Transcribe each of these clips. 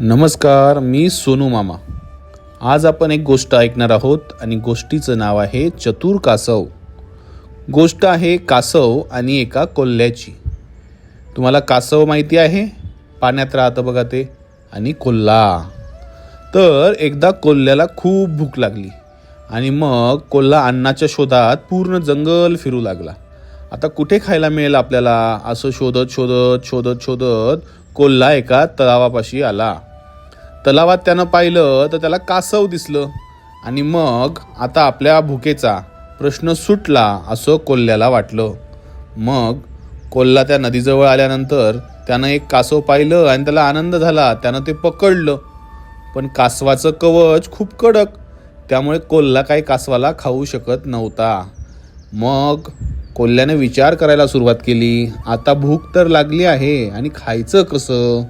नमस्कार मी सोनू मामा. आज आपण एक गोष्ट ऐकणार आहोत आणि गोष्टीचं नाव आहे चतुर कासव. गोष्ट आहे कासव आणि एका कोल्ह्याची. तुम्हाला कासव माहिती आहे? पाण्यात राहतं बघा ते. आणि कोल्हा. तर एकदा कोल्ह्याला खूप भूक लागली. आणि मग कोल्हा अन्नाच्या शोधात पूर्ण जंगल फिरू लागला. आता कुठे खायला मिळेल आपल्याला? असं शोधत शोधत शोधत शोधत कोल्हा एका तलावापाशी आला. तलावात त्यानं पाहिलं तर त्याला कासव दिसलं. आणि मग आता आपल्या भुकेचा प्रश्न सुटला असं कोल्ह्याला वाटलं. मग कोल्हा त्या नदीजवळ आल्यानंतर त्यानं एक कासव पाहिलं आणि त्याला आनंद झाला. त्यानं ते पकडलं. पण कासवाचं कवच खूप कडक. त्यामुळे कोल्हा काही कासवाला खाऊ शकत नव्हता. मग कोल्ह्याने विचार करायला सुरुवात केली. आता भूक तर लागली आहे आणि खायचं कसं?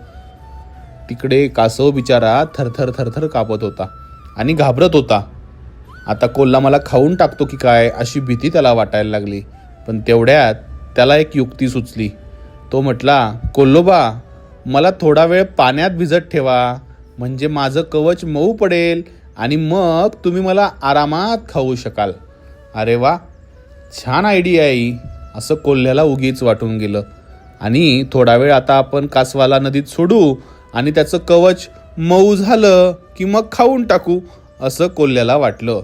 तिकडे कासव बिचारा थरथर थरथर कापत होता आणि घाबरत होता. आता कोल्हा मला खाऊन टाकतो की काय अशी भीती त्याला वाटायला लागली. पण तेवढ्यात त्याला एक युक्ती सुचली. तो म्हटला कोल्लोबा मला थोडा वेळ पाण्यात भिजत ठेवा. म्हणजे माझं कवच मऊ पडेल आणि मग तुम्ही मला आरामात खाऊ शकाल. अरे वा छान आयडिया आहे असं कोल्ह्याला उगीच वाटून गेलं. आणि थोडा वेळ आता आपण कासवाला नदीत सोडू आणि त्याचं कवच मऊ झालं की मग खाऊन टाकू असं कोल्ह्याला वाटलं.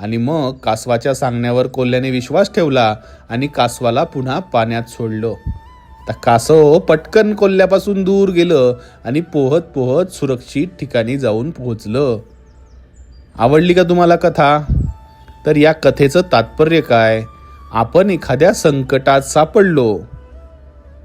आणि मग कासवाच्या सांगण्यावर कोल्ह्याने विश्वास ठेवला आणि कासवाला पुन्हा पाण्यात सोडलं. तर कासव पटकन कोल्ह्यापासून दूर गेलं आणि पोहत पोहत सुरक्षित ठिकाणी जाऊन पोहोचलं. आवडली का तुम्हाला कथा? तर या कथेचं तात्पर्य काय? आपण एखाद्या संकटात सापडलो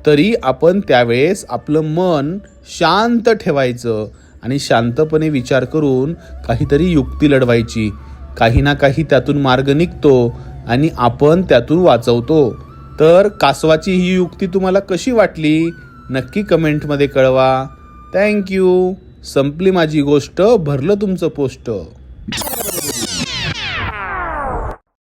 तरी आपण त्यावेळेस आपलं मन शांत ठेवायचं आणि शांतपणे विचार करून काहीतरी युक्ती लढवायची. काही ना काही त्यातून मार्ग निघतो आणि आपण त्यातून वाचवतो. तर कासवाची ही युक्ती तुम्हाला कशी वाटली? नक्की कमेंटमध्ये कळवा. थँक्यू संपली माझी गोष्ट. भरलं तुमचं पोस्ट.